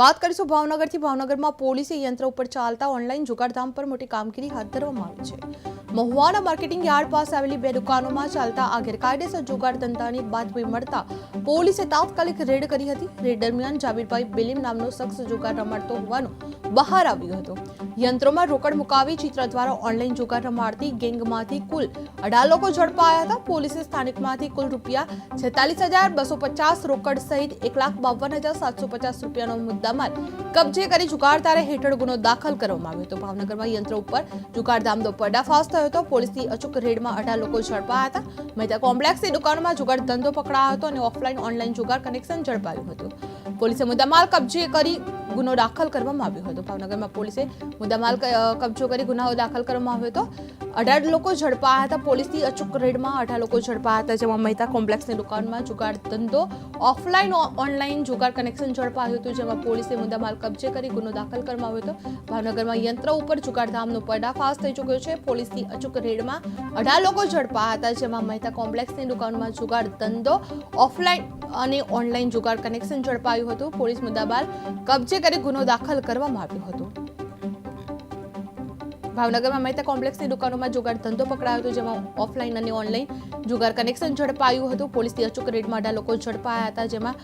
વાત કરીશું ભાવનગરથી. ભાવનગરમાં પોલીસે યંત્ર ઉપર ચાલતા ઓનલાઈન જુગારધામ પર મોટી કામગીરી હાથ ધરવામાં આવી છે. મહુવાના માર્કેટિંગ યાર્ડ પાસે આવેલી બે દુકાનોમાં ચાલતા આ ગેરકાયદેસર જુગાર ધંધાની બાતમી મળતા પોલીસે તાત્કાલિક રેડ કરી હતી. રેડ દરમિયાન જાબીરભાઈ બિલીમ નામનો શખ્સ જુગાર રમાડતો હોવાનું બહાર આવ્યું હતું. યંત્રોમાં રોકડ મુકાવી ચિત્ર દ્વારા ઓનલાઈન જુગાર રમાડતી ગેંગમાંથી કુલ અઢાર લોકો ઝડપાયા હતા. પોલીસે સ્થાનિકમાંથી કુલ રૂપિયા છેતાલીસ હજાર બસો પચાસ રોકડ સહિત એક લાખ બાવન હજાર સાતસો પચાસ રૂપિયાનો મુદ્દામાલ કબજે કરી જુગારધારા હેઠળ ગુનો દાખલ કરવામાં આવ્યો હતો. ભાવનગરમાં યંત્ર ઉપર જુગારધામનો પર્દાફાશ થયો હતો. પોલીસની અચૂક રેડમાં અઢાર લોકો ઝડપાયા હતા. મહેતા કોમ્પ્લેક્સની દુકાનમાં જુગાર ધંધો પકડાયો હતો અને ઓફલાઈન ઓનલાઈન જુગાર કનેક્શન ઝડપાયું હતું. પોલીસે મુદ્દામાલ કબજે કરી ગુનો દાખલ કરવામાં આવ્યો હતો. ભાવનગરમાં પોલીસે મુદ્દામાલ કબજો કરી ગુનાઓ દાખલ કરવામાં આવ્યો હતો. અઢાર લોકો ઝડપાયા હતા. પોલીસની અચૂક રેડમાં અઢાર લોકો ઝડપાયા હતા, જેમાં મહેતા કોમ્પ્લેક્સની દુકાનમાં જુગાડ ધંધો, ઓફલાઈન ઓનલાઈન જુગાર કનેક્શન ઝડપાયું હતું, જેમાં પોલીસે મુદ્દામાલ કબજે કરી ગુનો દાખલ કરવામાં આવ્યો હતો. ભાવનગરમાં યંત્ર ઉપર જુગાડધામનો પર્દાફાશ થઈ ચૂક્યો છે. પોલીસની અચૂક રેડમાં અઢાર લોકો ઝડપાયા હતા, જેમાં મહેતા કોમ્પ્લેક્સની દુકાનમાં જુગાડ ધંધો, ઓફલાઈન અને ઓનલાઈન જુગાર કનેક્શન ઝડપાયું હતું. પોલીસ મુદ્દામાલ કબજે કરી ગુનો દાખલ કરવામાં આવ્યો હતો. ભાવનગરમાં મહેતા કોમ્પ્લેક્સની દુકાનોમાં જુગાર ધંધો પકડાયો હતો, જેમાં ઓફલાઈન અને ઓનલાઈન જુગાર કનેક્શન ઝડપાયું હતું. પોલીસની અચૂક રેડમાં અઢાર લોકો ઝડપાયા હતા, જેમાં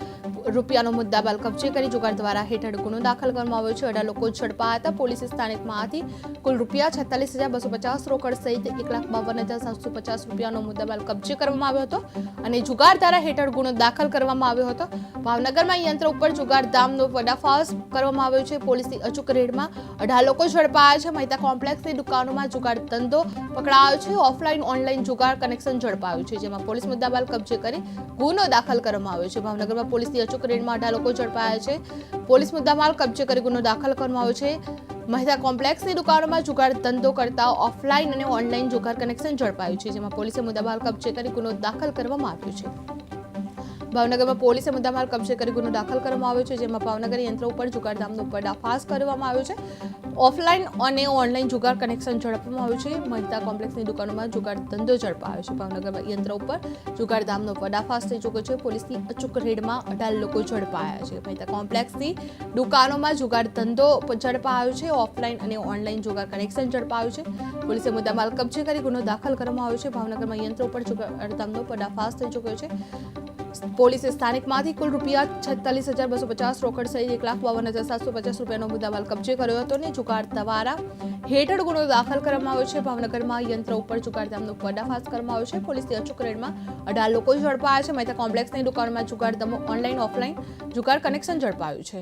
રૂપિયાનો મુદ્દાબાલ કબજે કરી જુગાર દ્વારા હેઠળ ગુનો દાખલ કરવામાં આવ્યો છે. અઢાર લોકો ઝડપાયા હતા. પોલીસે સ્થાનિકમાંથી કુલ રૂપિયા છેતાલીસ હજાર બસો પચાસ રોકડ સહિત એક લાખ બાવન હજાર સાતસો પચાસ રૂપિયાનો મુદ્દાબાલ કબજે કરવામાં આવ્યો હતો અને જુગાર ધારા હેઠળ ગુનો દાખલ કરવામાં આવ્યો હતો. ભાવનગરમાં યંત્ર ઉપર જુગાર ધામનો પર્દાફાશ કરવામાં આવ્યો છે. પોલીસની અચૂક રેડમાં અઢાર લોકો ઝડપાયા છે. મહેતા કોમ્પ્લેક્સની દુકાનોમાં જુગાર ધંધો પકડાયો છે. ઓફલાઈન, ઓનલાઈન જુગાર કનેક્શન ઝડપાયું છે, જેમાં પોલીસ મુદ્દામાલ કબજે કરી ગુનો દાખલ કરવામાં આવ્યો છે. ભાવનગરમાં પોલીસની અચૂક રેડમાં અઢાર લોકો ઝડપાયા છે. પોલીસ મુદ્દામાલ કબજે કરી ગુનો દાખલ કરવામાં આવ્યો છે. મહેતા કોમ્પ્લેક્સની દુકાનોમાં જુગાર ધંધો કરતા ઓફલાઈન અને ઓનલાઈન જુગાર કનેક્શન ઝડપાયું છે, જેમાં પોલીસે મુદ્દામાલ કબજે કરી ગુનો દાખલ કરવામાં આવ્યો છે. ભાવનગરમાં પોલીસે મુદ્દામાલ કબજે કરી ગુનો દાખલ કરવામાં આવ્યો છે, જેમાં ભાવનગર યંત્ર ઉપર જુગારધામનો પર્દાફાશ કરવામાં આવ્યો છે. ઓફલાઈન અને ઓનલાઈન જુગાર કનેક્શન ઝડપવામાં આવ્યું છે. મહિતા કોમ્પ્લેક્સની દુકાનોમાં જુગાર ધંધો ઝડપાયો છે. ભાવનગરમાં યંત્ર ઉપર જુગારધામનો પર્દાફાશ થઈ ચૂક્યો છે. પોલીસની અચૂક રેડમાં અઢાર લોકો ઝડપાયા છે. મહિતા કોમ્પ્લેક્સની દુકાનોમાં જુગાર ધંધો ઝડપાયો છે. ઓફલાઈન અને ઓનલાઈન જુગાર કનેક્શન ઝડપાયું છે. પોલીસે મુદ્દામાલ કબજે કરી ગુનો દાખલ કરવામાં આવ્યો છે. ભાવનગરમાં યંત્ર ઉપર ધંધો પર્દાફાશ થઈ ચૂક્યો છે. પોલીસે સ્થાનિકમાંથી કુલ રૂપિયા છત્તાલીસ હજાર બસો પચાસ રોકડ સહિત એક લાખ બાવન હજાર સાતસો પચાસ રૂપિયાનો મુદ્દામાલ કબજે કર્યો હતો અને જુગાડ દ્વારા હેઠળ ગુનો દાખલ કરવામાં આવ્યો છે. ભાવનગરમાં યંત્ર ઉપર જુગારધામનો પર્દાફાશ કરવામાં આવ્યો છે. પોલીસની અચૂક રેડમાં અઢાર લોકો ઝડપાયા છે. મહેતા કોમ્પ્લેક્સની દુકાનમાં જુગારધામો ઓનલાઈન ઓફલાઈન જુગાર કનેક્શન ઝડપાયું છે.